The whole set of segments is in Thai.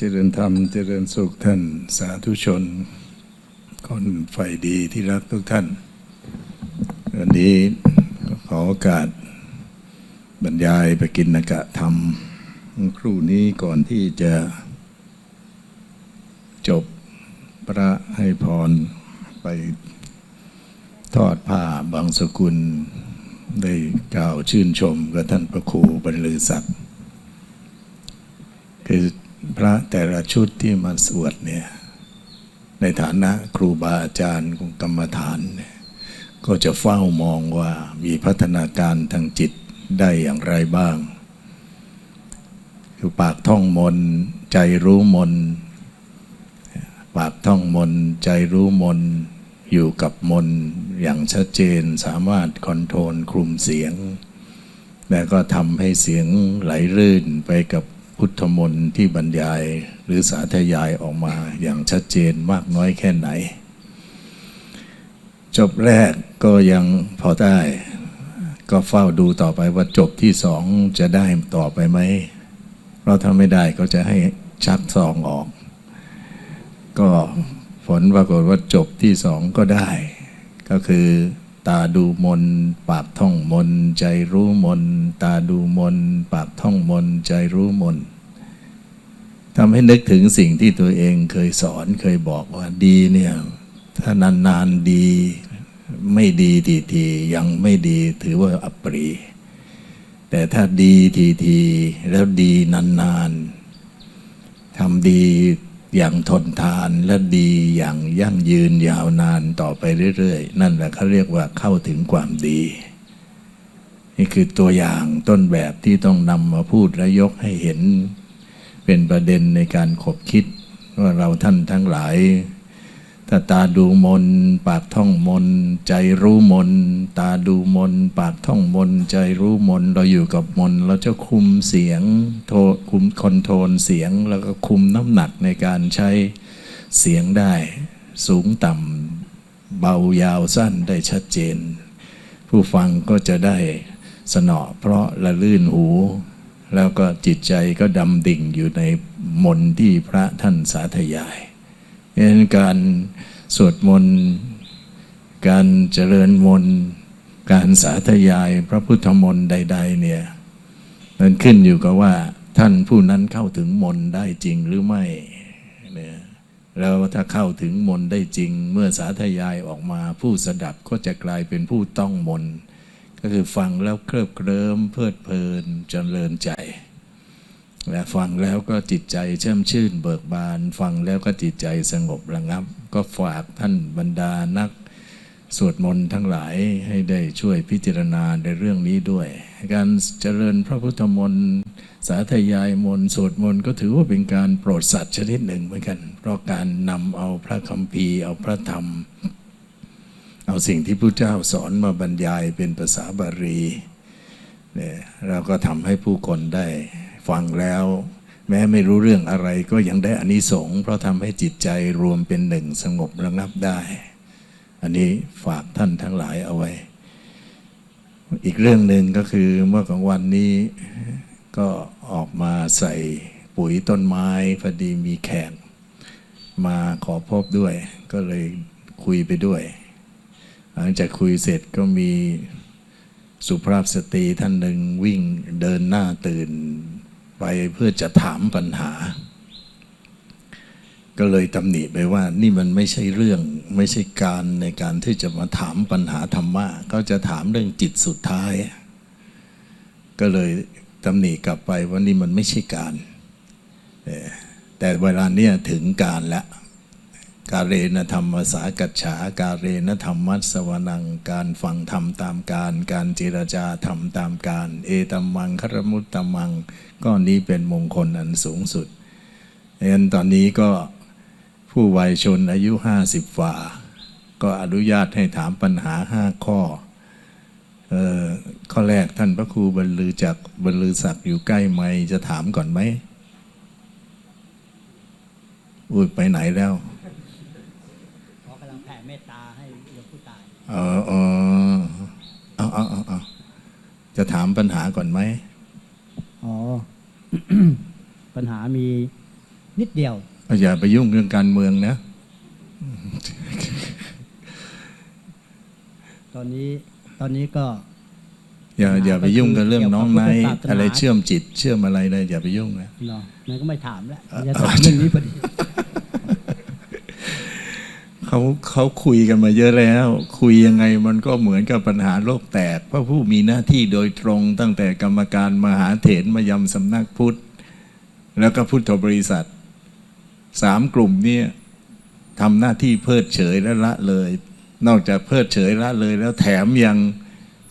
เจริญธรรม เจริญสุขท่านสาธุชน คนฝ่ดีที่รักทุกท่านวันนี้ขอโอกาสบรรยายไปกินนกะธรรม ครู่นี้ก่อนที่จะจบพระให้พรไปทอดผ้าบางสกุล ได้กล่าวชื่นชมกับท่านพระครูบรรลือศักดิ์คือ พระแต่ละชุดที่มาสวดเนี่ย ในฐานะครูบาอาจารย์ของกรรมฐานเนี่ยก็จะเฝ้ามองว่ามีพัฒนาการทางจิตได้อย่างไรบ้าง คือปากท่องมน ใจรู้มน ปากท่องมน ใจรู้มน อยู่กับมน อย่างชัดเจนสามารถคอนโทรลคลุมเสียง และก็ทำให้เสียงไหลรื่นไปกับ พุทธมนต์ที่บรรยายหรือสาธยายออกมาอย่างชัดเจนมากน้อยแค่ไหน จบแรกก็ยังพอได้ ก็เฝ้าดูต่อไปว่าจบที่สองจะได้ต่อไปไหมเราะถ้าไม่ได้ก็จะให้ชักซองออก ก็ผลปรากฏว่าจบที่สองก็ได้ ก็คือ ตาดูมน ปากท่องมน ใจรู้มน ตาดูมน ปากท่องมน ใจรู้มนทำให้นึกถึงสิ่งที่ตัวเองเคยสอนเคยบอกว่าดีเนี่ย ถ้านานๆดี ไม่ดีทีทียังไม่ดีถือว่าอัปรีแต่ถ้าดีทีทีแล้วดีนานๆทำดี อย่างทนทานและดีอย่างยั่งยืนยาวนานต่อไปเรื่อยๆ นั่นแหละเขาเรียกว่าเข้าถึงความดี นี่คือตัวอย่างต้นแบบที่ต้องนำมาพูดและยกให้เห็น เป็นประเด็นในการขบคิดว่าเราท่านทั้งหลาย ถ้าตาดูมน ปากท่องมน ใจรู้มน ตาดูมน ปากท่องมน ใจรู้มน เราอยู่กับมน เราจะคุมเสียงโทคุมคอนโทรลเสียง แล้วก็คุมน้ำหนักในการใช้เสียงได้ สูงต่ำเบายาวสั้นได้ชัดเจน ผู้ฟังก็จะได้สนอเพราะละลื่นหู แล้วก็จิตใจก็ดำดิ่งอยู่ในมนที่พระท่านสาธยาย เพราะฉะนั้นการสวดมนต์ การเจริญมนต์ การสาธยายพระพุทธมนต์ใด ๆ เนี่ยมันขึ้นอยู่กับว่าท่านผู้นั้นเข้าถึงมนต์ได้จริงหรือไม่เนี่ยแล้วถ้าเข้าถึงมนต์ได้จริง เมื่อสาธยายออกมาผู้สดับก็จะกลายเป็นผู้ต้องมนต์ก็คือฟังแล้วเคลิบเคลิ้มเพลิดเพลินจเจริญใจ และฟังแล้วก็จิตใจแช่มชื่นเบิกบาน ฟังแล้วก็จิตใจสงบระงับ ก็ฝากท่านบรรดานักสวดมนต์ทั้งหลายให้ได้ช่วยพิจารณาในเรื่องนี้ด้วย การเจริญพระพุทธมนต์สาธยายมนต์สวดมนต์ก็ถือว่าเป็นการโปรดสัตว์ชนิดหนึ่งเหมือนกัน เพราะการนำเอาพระคัมภีร์เอาพระธรรม เอาสิ่งที่พระเจ้าสอนมาบรรยายเป็นภาษาบาลีเนี่ยเราก็ทำให้ผู้คนได้ ฟังแล้ว แม้ไม่รู้เรื่องอะไรก็ยังได้อานิสงส์เพราะทำให้จิตใจรวมเป็นหนึ่งสงบระงับได้ อันนี้ฝากท่านทั้งหลายเอาไว้ อีกเรื่องหนึ่งก็คือเมื่อกลางวันนี้ก็ออกมาใส่ปุ๋ยต้นไม้พอดีมีแขกมาขอพบด้วย ก็เลยคุยไปด้วย หลังจากคุยเสร็จก็มีสุภาพสตรีท่านหนึ่งวิ่งเดินหน้าตื่น ไปเพื่อจะถามปัญหา ก็เลยตำหนิไปว่านี่มันไม่ใช่เรื่องไม่ใช่การในการที่จะมาถามปัญหาธรรมะก็จะถามเรื่องจิตสุดท้าย ก็เลยตำหนิกลับไปว่านี่มันไม่ใช่การ แต่เวลาเนี้ยถึงการแล้ว กาเรนธรรมสากัจฉาการเรนธรรมัสวนัง การฟังธรรมตามการ การเจรจาธรรมตามการ เอตัมมังครมุตตมัง ก็นี้เป็นมงคลอันสูงสุดดังนั้นตอนนี้ก็ผู้วัยชนอายุห้าสิบฝ่า ก็อนุญาตให้ถามปัญหาห้าข้ออข้อแรกท่านพระครูบรรลือจากบรรลือศักดิ์อยู่ใกล้ไหมจะถามก่อนไหมอุ้ยไปไหนแล้วำลังแผ่เมตตาให้หลวงผู้ตายเออเออเอาเอาเอาเอาจะถามปัญหาก่อนไหมอ๋อ ปัญหามีนิดเดียว อย่าไปยุ่งเรื่องการเมืองนะ ตอนนี้ตอนนี้ก็ อย่าอย่าไปยุ่งกับเรื่องน้องไนท์เกี่ยวกับพุทธศาสนาอะไรเชื่อมจิต เชื่อมอะไรเลยอย่าไปยุ่งนะเนาะมันก็ไม่ถามแล้วเอ่อจะถามเรื่องนี้พอดี เขาเขาคุยกันมาเยอะแล้ว คุยยังไงมันก็เหมือนกับปัญหาโลกแตกพระผู้มีหน้าที่โดยตรงตั้งแต่กรรมการมหาเถรมายำสำนักพุทธ แล้วก็พุทธบริษัทสามกลุ่มเนี่ยทำหน้าที่เพิดเฉยและละเลย นอกจากเพิดเฉยละเลย แล้วแถมยัง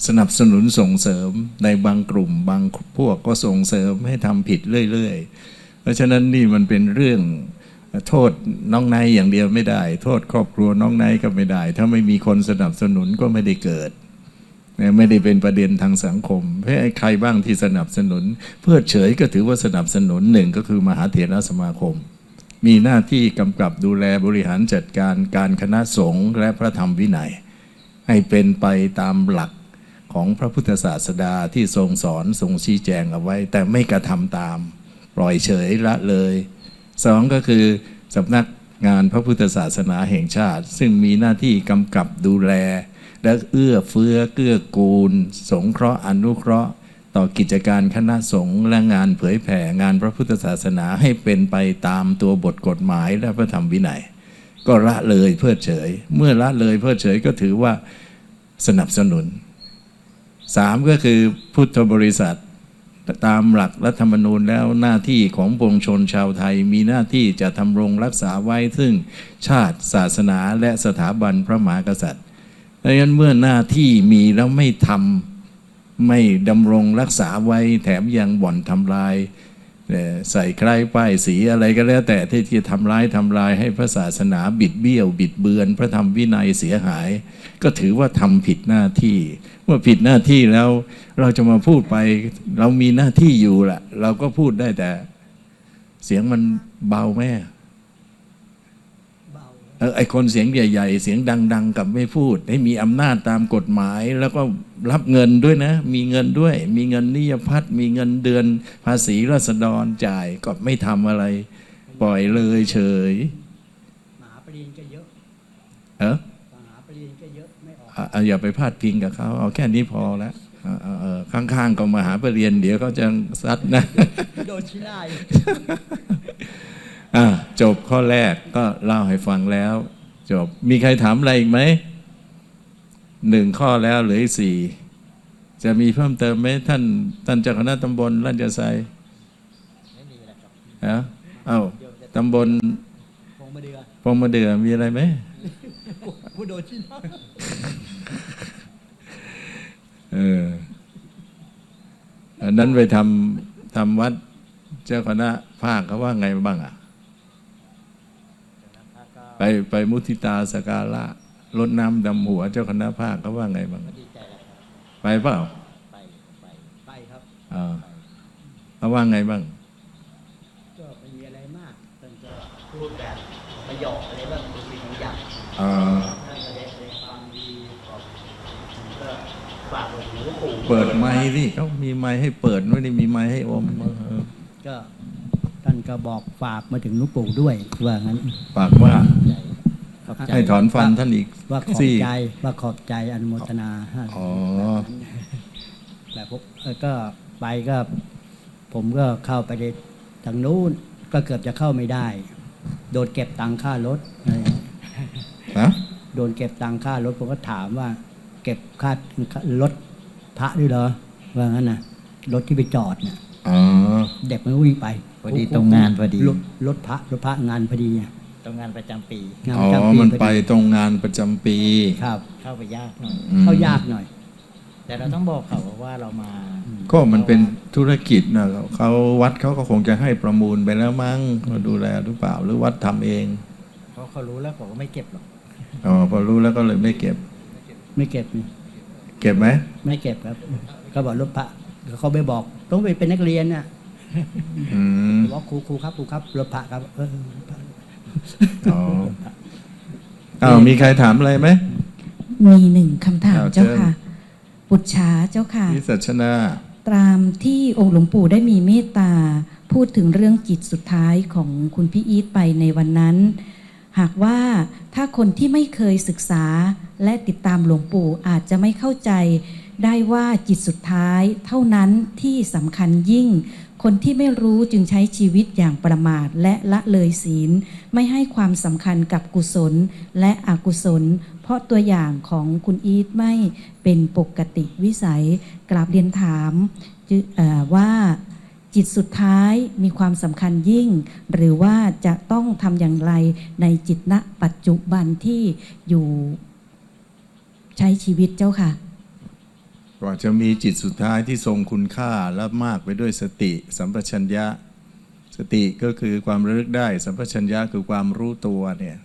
สนับสนุนส่งเสริมในบางกลุ่ม บางพวกก็ส่งเสริมให้ทำผิดเรื่อย ๆ เพราะฉะนั้นนี่มันเป็นเรื่อง โทษน้องนท์อย่างเดียวไม่ได้ โทษครอบครัวน้องนท์ก็ไม่ได้ ถ้าไม่มีคนสนับสนุนก็ไม่ได้เกิดไม่ได้เป็นประเด็นทางสังคมเพราะไอ้ใครบ้างที่สนับสนุน เพื่อเฉยก็ถือว่าสนับสนุนหนึ่งก็คือมหาเถรสมาคม มีหน้าที่กำกับดูแลบริหารจัดการการคณะสงฆ์และพระธรรมวินัย ให้เป็นไปตามหลักของพระพุทธศาสดาที่ทรงสอนทรงชี้แจงเอาไว้ แต่ไม่กระทำตาม ปล่อยเฉยละเลย สองก็คือสำนักงานพระพุทธศาสนาแห่งชาติ ซึ่งมีหน้าที่กำกับดูแล และเอื้อเฟื้อเกื้อกูล สงเคราะห์อนุเคราะห์ ต่อกิจการคณะสงฆ์และงานเผยแผ่งานพระพุทธศาสนาให้เป็นไปตามตัวบทกฎหมายและพระธรรมวินัย ก็ละเลยเพิดเฉย เมื่อละเลยเพิดเฉยก็ถือว่าสนับสนุนสามก็คือพุทธบริษัท ตามหลักรัฐธรรมนูญแล้วหน้าที่ของปวงชนชาวไทย มีหน้าที่จะทำรงรักษาไว้ซึ่งชาติศาสนาและสถาบันพระมหากษัตริย์ดังนั้นเมื่อหน้าที่มีแล้วไม่ทำไม่ดำรงรักษาไว้แถมยังบ่อนทำลาย ใส่ใครป้ายสีอะไรก็แล้ว แต่ที่จะทำร้ายทำลายให้พระศาสนาบิดเบี้ยว บิดเบือน พระธรรมวินัยเสียหาย ก็ถือว่าทำผิดหน้าที่เมื่อผิดหน้าที่แล้วเราจะมาพูดไปเรามีหน้าที่อยู่ละเราก็พูดได้แต่ เสียงมันเบาแม่ ไอคนเสียงใหญ่ ๆ เสียงดัง ๆ กับไม่พูด ให้มีอำนาจตามกฎหมาย แล้วก็รับเงินด้วยนะ มีเงินด้วย มีเงินนิยพัฒน์มีเงินเดือนภาษีราษฎรจ่ายก็ไม่ทำอะไร ปล่อยเลยเฉยมหาปริญญาก็เยอะเออมหาปริญญาก็เยอะไม่ออกอะอะอย่าไปพาดพิงกับเขาเอาแค่นี้พอแล้วอะอะเออข้างๆก็มาหาไปเรียนเดี๋ยวเขาจะซัดนะโดนชี้หน้า อีกอะจบข้อแรกก็เล่าให้ฟังแล้ว จบมีใครถามอะไรอีกไหมหนึ่งข้อแล้วเหลืออีกสี่จะมีเพิ่มเติมไหมท่านท่านเจ้าคณะตำบลราชไซไม่มีแล้วครับฮะเอ้าตำบลคงมาเดือพงมาเดือมีอะไรไหมผู้โดนชี้หน้าเอออันนั้นไปทำทำวัดเจ้าคณะภาคเขาว่าไงบ้างอะ ไปไปมุทิตาสการะลดน้ำดำหัวเจ้าคณะภาคเขาว่าไงบ้างดีใจแล้วครับไปเปล่าไปไปไปครับอ่าเขาว่าไงบ้างก็ไม่มีอะไรมากท่านก็พูดแบบประโยคอะไรบ้างบางทีบางอย่างอ่าท่านก็ได้แสดงความดีบอกก็ฝากหลวงปู่เปิดไม้ดิเขามีไม้ให้เปิดไม่ได้มีไม้ให้อมเออก็ท่าน ก็บอกฝากมาถึงหลุงปู่ด้วยว่างั้นฝากว่าขอบใจให้ถอนฟันท่านอีกว่าขอบซี่ใจว่าขอบใจอนุโมทนาให้อ๋อแต่ผมเอ่อก็ไปก็ ผมก็เข้าไปในทางนู้นก็เกือบจะเข้าไม่ได้ โดนเก็บตังค่ารถอะไรอย่างเงี้ยฮะโดนเก็บตังค่ารถผมก็ถามว่า เก็บค่ารถพระด้วยเหรอว่างั้นนะรถที่ไปจอดเนี่ย อ๋อ เด็กมันก็วิ่งไปพอดีตรงงานพอดี รถรถพระรถพระงานพอดีเนี่ยตรงงานประจำปีงานอ๋ประอจำปีมันพอไปดีตรงงานประจำปี ครับเข้าไปยากหน่อยอืมเข้ายากหน่อย แต่เราต้องบอกเขาว่าเรามาก็มันเป็นธุรกิจนะเขาวัดเขาก็คงจะให้ประมูลไปแล้วมั้งเขาดูแลหรือเปล่า หรือวัดทำเองเพราะเขารู้แล้วเขาก็ไม่เก็บหรอกอ๋อพอรู้แล้วก็เลยไม่เก็บ ไม่เก็บนี่เก็บไหมไม่เก็บครับเขาบอกรถพระเขาไปบอก ต้องไปเป็นนักเรียนน่ะอืมบอกครูครูครับครูครับรถพระครับเออพระอ๋ออ้าวมีใครถามอะไรไหม มีหนึ่งคำถามอ้าวเจ้าเชิญ ค่ะ ปุจฉาเจ้าค่ะพิสัชนา ตามที่องค์หลวงปู่ได้มีเมตตา พูดถึงเรื่องจิตสุดท้ายของคุณพี่อีทไปในวันนั้น หากว่าถ้าคนที่ไม่เคยศึกษาและติดตามหลวงปู่อาจจะไม่เข้าใจ ได้ว่าจิตสุดท้ายเท่านั้นที่สำคัญยิ่ง คนที่ไม่รู้จึงใช้ชีวิตอย่างประมาทและละเลยศีล ไม่ให้ความสำคัญกับกุศลและอกุศล เพราะตัวอย่างของคุณอีทไม่เป็นปกติวิสัย กราบเรียนถามว่าจิตสุดท้ายมีความสำคัญยิ่ง หรือว่าจะต้องทำอย่างไรในจิตณปัจจุบันที่อยู่ใช้ชีวิตเจ้าค่ะ ว่าจะมีจิตสุดท้ายที่ทรงคุณค่าและมากไปด้วยสติ สัมปชัญญะ สติก็คือความระลึกได้ สัมปชัญญะคือความรู้ตัวเนี่ย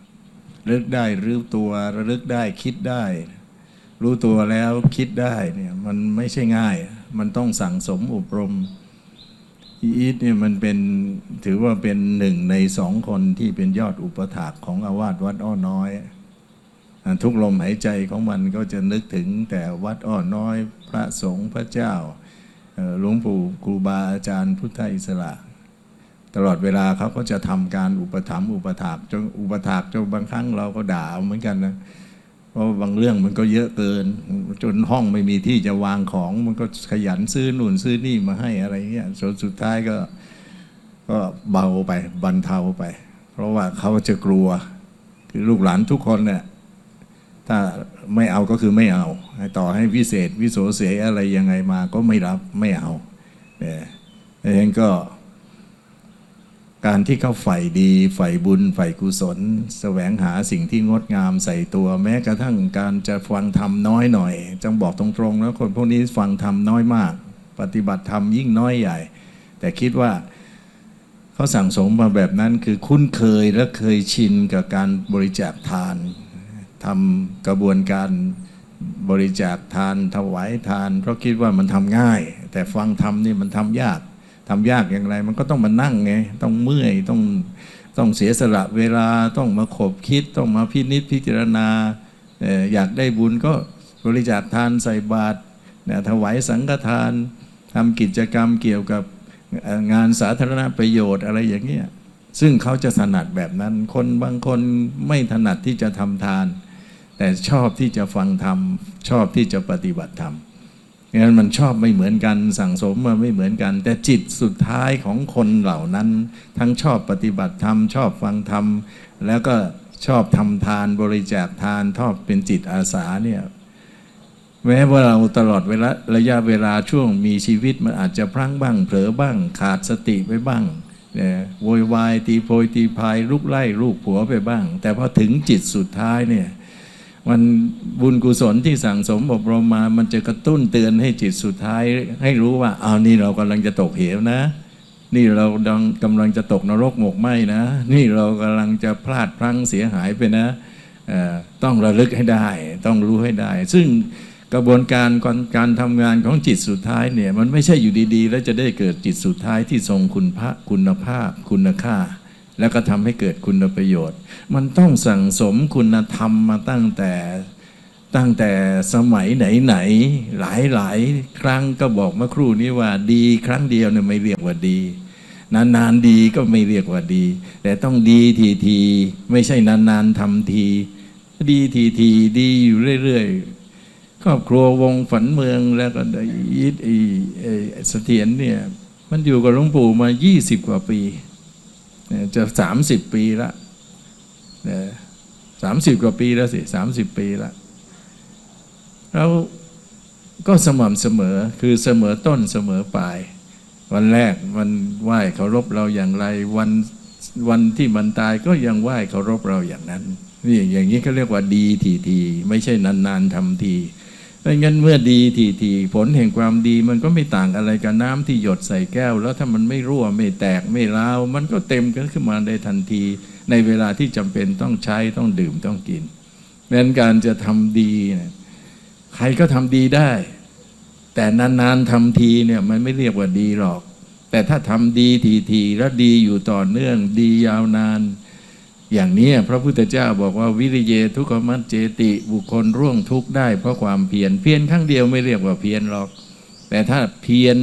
ระลึกได้รู้ตัวระลึกได้คิดได้ รู้ตัวแล้วคิดได้เนี่ยมันไม่ใช่ง่าย มันต้องสั่งสมอบรมอีทเนี่ยมันเป็นถือว่าเป็นหนึ่งในสองคนที่เป็นยอดอุปถากของอาวาสวัดอ้อน้อย ทุกลมหายใจของมันก็จะนึกถึงแต่วัดอ้อน้อย พระสงฆ์พระเจ้าหลวงปู่ครูบาอาจารย์พุทธอิสระ ตลอดเวลาเขาก็จะทำการอุปถัมภ์อุปถากจนอุปถากจนบางครั้งเราก็ด่าเหมือนกันนะเพราะบางเรื่องมันก็เยอะเกิน จนห้องไม่มีที่จะวางของมันก็ขยันซื้อนู่นซื้อนี่มาให้อะไรเงี้ยจนสุดท้ายก็ก็เบาไปบรรเทาไป เพราะว่าเขาจะกลัวคือลูกหลานทุกคนเนี่ย ถ้าไม่เอาก็คือไม่เอา ต่อให้วิเศษวิโสเสอะไรยังไงมาก็ไม่รับไม่เอาเนี่ยดังนั้นก็ การที่เขาใฝ่ดีใฝ่บุญใฝ่กุศลแสวงหาสิ่งที่งดงามใส่ตัว แม้กระทั่งการจะฟังธรรมน้อยหน่อยจังบอกตรงๆนะคนพวกนี้ฟังธรรมน้อยมาก ปฏิบัติธรรมยิ่งน้อยใหญ่ แต่คิดว่าเขาสั่งสมมาแบบนั้นคือคุ้นเคยและเคยชินกับการบริจาคทาน ทำกระบวนการบริจาคทานถวายทาน เพราะคิดว่ามันทำง่าย แต่ฟังทำนี่มันทำยากทำยากอย่างไร มันก็ต้องมานั่งไงต้องเมื่อยต้องต้องเสียสละเวลาต้องมาขบคิดต้องมาพินิจพิจารณาออยากได้บุญก็บริจาคทานใส่บาตรถวายสังฆทานทำกิจกรรมเกี่ยวกับงานสาธารณประโยชน์อะไรอย่างเงี้ยซึ่งเขาจะถนัดแบบนั้น คนบางคนไม่ถนัดที่จะทำทาน แต่ชอบที่จะฟังธรรม ชอบที่จะปฏิบัติธรรมงั้นมันชอบไม่เหมือนกันสั่งสมมาไม่เหมือนกัน แต่จิตสุดท้ายของคนเหล่านั้น ทั้งชอบปฏิบัติธรรม ชอบฟังธรรม แล้วก็ชอบทำทานบริจาคทานชอบเป็นจิตอาสาเนี่ยแม้ว่าเราตลอดเวลาระยะเวลาช่วงมีชีวิตมันอาจจะพลั้งบ้าง เผลอบ้าง ขาดสติไปบ้างเนี่ยโวยวายตีโพยตีพายลุกไล่ลูกผัวไปบ้าง แต่พอถึงจิตสุดท้ายเนี่ย มันบุญกุศลที่สั่งสมอบรมมา มันจะกระตุ้นเตือนให้จิตสุดท้าย ให้รู้ว่าเอานี่เรากำลังจะตกเหวนะ นี่เราดังกำลังจะตกนรกหมกไหมนะ นี่เรากำลังจะพลาดพลั้งเสียหายไปนะเอ่อต้องระลึกให้ได้ ต้องรู้ให้ได้ ซึ่งกระบวนการการการทำงานของจิตสุดท้ายเนี่ยมันไม่ใช่อยู่ดีๆ แล้วจะได้เกิดจิตสุดท้ายที่ทรงคุณพระคุณภาพคุณค่า แล้วก็ทำให้เกิดคุณประโยชน์ มันต้องสั่งสมคุณธรรมมาตั้งแต่ตั้งแต่สมัยไหนๆหลายหลายๆครั้งก็บอกเมื่อครู่นี้ว่าดีครั้งเดียวเนี่ยไม่เรียกว่าดี นานๆดีก็ไม่เรียกว่าดี แต่ต้องดีทีทีๆไม่ใช่นานๆทำที ดีทีทีๆดีอยู่เรื่อยๆครอบครัววงฝันเมืองแล้วก็ได้ยิดไอ้ไอ้เสถียรเนี่ยมันอยู่กับหลวงปู่มา 20 กว่าปี เนี่ยจะ30ปีละสามสิบกว่าปีแล้วสิ30ปีละแล้วก็สม่ำเสมอคือเสมอต้นเสมอปลาย วันแรกมันไหว้เคารพเราอย่างไร วันวันที่มันตายก็ยังไหว้เคารพเราอย่างนั้นนี่อย่างนี้ก็เรียกว่าดีทีที ไม่ใช่นานๆทำที ไม่งั้นเมื่อดีทีทีผลแห่งความดีมันก็ไม่ต่างอะไรกับน้ำที่หยดใส่แก้ว แล้วถ้ามันไม่รั่วไม่แตกไม่ร้าวมันก็เต็มกันขึ้นมาได้ทันที ในเวลาที่จำเป็นต้องใช้ต้องดื่มต้องกินดังนั้นการจะทำดีเนี่ยใครก็ทำดีได้ แต่นานๆทำทีเนี่ยมันไม่เรียกว่าดีหรอก แต่ถ้าทำดีทีๆแล้วดีอยู่ต่อเนื่องดียาวนาน อย่างนี้พระพุทธเจ้าบอกว่าวิริเยทุกขมัจเจติบุคคลร่วงทุกข์ได้เพราะความเพียรเพียรครั้งเดียวไม่เรียกว่าเพียรหรอก แต่ถ้าเพียร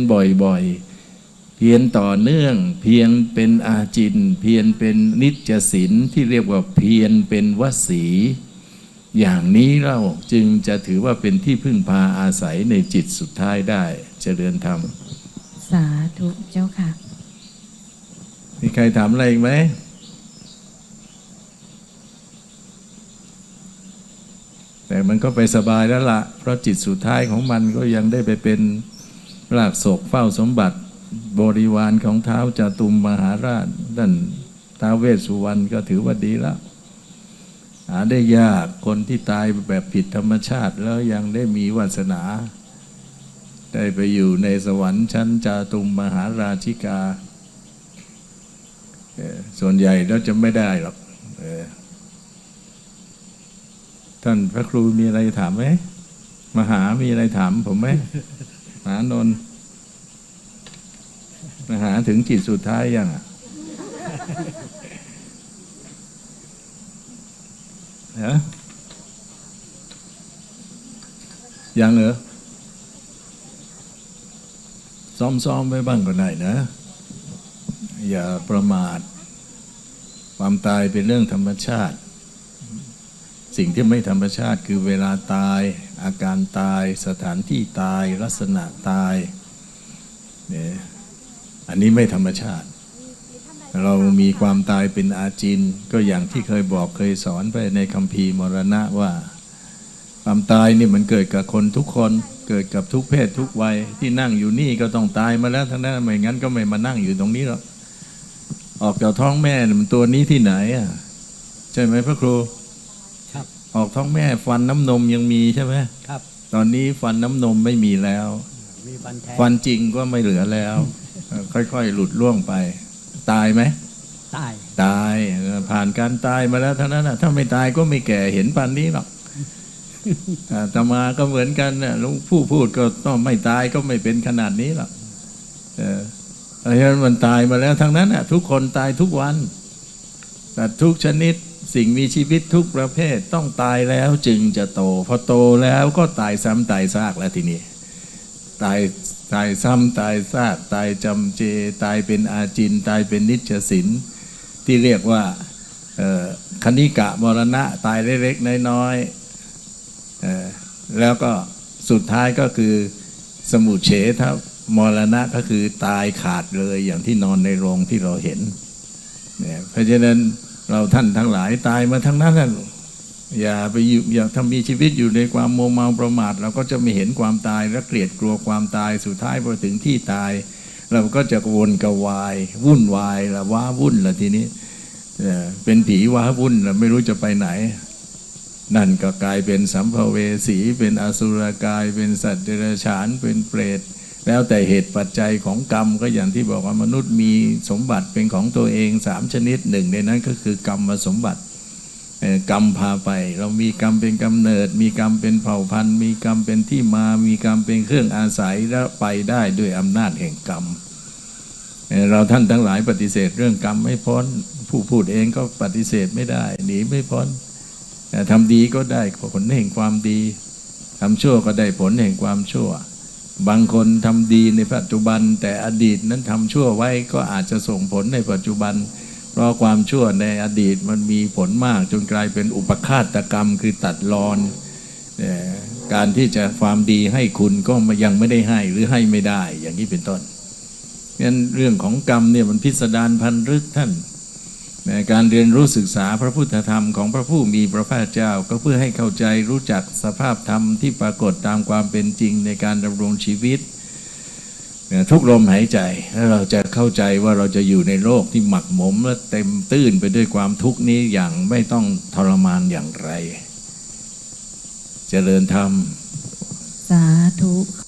บ่อยๆ เพียรต่อเนื่อง เพียรเป็นอาจิน เพียรเป็นนิจศิลที่เรียกว่าเพียรเป็นวสี อย่างนี้เราจึงจะถือว่าเป็นที่พึ่งพาอาศัยในจิตสุดท้ายได้เจริญธรรม สาธุเจ้าค่ะ มีใครถามอะไรอีกไหม แต่มันก็ไปสบายแล้วละเพราะจิตสุดท้ายของมันก็ยังได้ไปเป็นรากศกเฝ้าสมบัติ บริวารของเท้าจาตุมมหาราชดันท้าเวสสุวรรณก็ถือว่าดีแล้วหาได้ยากคนที่ตายแบบผิดธรรมชาติแล้วยังได้มีวาสนา ได้ไปอยู่ในสวรรค์ชั้นจาตุมมหาราชิกา ส่วนใหญ่แล้วจะไม่ได้หรอก ท่านพระครูมีอะไรถามไหมมหามีอะไรถามผมไหมมหานนมหาถึงจิตสุดท้ายยังอะฮะยังเหรอซ้อมๆไปบ้างก็ได้นะ อย่าประมาท ความตายเป็นเรื่องธรรมชาติ สิ่งที่ไม่ธรรมชาติคือเวลาตาย อาการตาย สถานที่ตาย ลักษณะตายเนี่ยอันนี้ไม่ธรรมชาติ เรามีความตายเป็นอาจิน ก็อย่างที่เคยบอกเคยสอนไปในคัมภีร์มรณะว่า ความตายนี่มันเกิดกับคนทุกคนเกิดกับทุกเพศทุกวัยที่นั่งอยู่นี่ก็ต้องตายมาแล้วทั้งนั้นไม่งั้นก็ไม่มานั่งอยู่ตรงนี้หรอกออกจากท้องแม่มันตัวนี้ที่ไหนอะใช่ไหมพระครู ออกท้องแม่ฟันน้ำนมยังมีใช่ไหมครับ ตอนนี้ฟันน้ำนมไม่มีแล้ว มีฟันแท้ฟันจริงก็ไม่เหลือแล้วเอ่อค่อยๆ หลุดล่วงไป ตายไหมตายตายเออผ่านการตายมาแล้วเท่านั้นนะถ้าไม่ตายก็ไม่แก่เห็นปันนี้หรอกอาตมาก็เหมือนกันนะลุงผู้พูดก็ต้องไม่ตายก็ไม่เป็นขนาดนี้หรอกเออเพราะฉะนั้นมันตายมาแล้วทั้งนั้นน่ะ ทุกคนตายทุกวันแต่ทุกชนิด สิ่งมีชีวิตทุกประเภทต้องตายแล้วจึงจะโต พอโตแล้วก็ตายซ้ำตายซากแล้วทีนี้ ตายตายซ้ำตายซากตายจำเจ ตายเป็นอาจิน ตายเป็นนิจสินที่เรียกว่าคณิกะมรณะตายเล็กๆน้อยๆแล้วก็สุดท้ายก็คือสมุเฉทมรณะก็คือตายขาดเลยอย่างที่นอนในโรงที่เราเห็นเนี่ยเพราะฉะนั้น เราท่านทั้งหลายตายมาทั้งนั้นนะอย่าไปอยู่อย่าทำมีชีวิตอยู่ในความโมเมาประมาท เราก็จะไม่เห็นความตายและเกลียดกลัวความตายสุดท้ายพอถึงที่ตาย เราก็จะวนกวาย วุ่นวายละว้าวุ่นละทีนี้เอ่อเป็นผีว้าวุ่นละไม่รู้จะไปไหน นั่นก็กลายเป็นสัมภเวสี เป็นอสุรกาย เป็นสัตว์เดรัจฉานเป็นเปรต แล้วแต่เหตุปัจจัยของกรรมก็อย่างที่บอกว่ามนุษย์มีสมบัติเป็นของตัวเองสามชนิดหนึ่งในนั้นก็คือกรรมสมบัติกรรมพาไป เรามีกรรมเป็นกำเนิด มีกรรมเป็นเผ่าพันธุ์ มีกรรมเป็นที่มา มีกรรมเป็นเครื่องอาศัยและไปได้ด้วยอำนาจแห่งกรรม เราท่านทั้งหลายปฏิเสธเรื่องกรรมไม่พ้น ผู้พูดเองก็ปฏิเสธไม่ได้ หนีไม่พ้นแต่ทำดีก็ได้ผลแห่งความดีทำชั่วก็ได้ผลแห่งความชั่ว บางคนทำดีในปัจจุบัน แต่อดีตนั้นทำชั่วไว้ก็อาจจะส่งผลในปัจจุบัน เพราะความชั่วในอดีตมันมีผลมากจนกลายเป็นอุปฆาตกรรมคือตัดรอน การที่จะความดีให้คุณก็ยังไม่ได้ให้หรือให้ไม่ได้อย่างนี้เป็นต้นงั้นเรื่องของกรรมเนี่ยมันพิสดารพันรึกท่าน การเรียนรู้ศึกษาพระพุทธธรรมของพระผู้มีพระภาคเจ้า ก็เพื่อให้เข้าใจรู้จักสภาพธรรมที่ปรากฏตามความเป็นจริงในการดำรงชีวิตทุกลมหายใจแล้วเราจะเข้าใจว่าเราจะอยู่ในโลกที่หมักหมมและเต็มตื้นไปด้วยความทุกข์นี้อย่างไม่ต้องทรมานอย่างไรเจริญธรรม สาธุ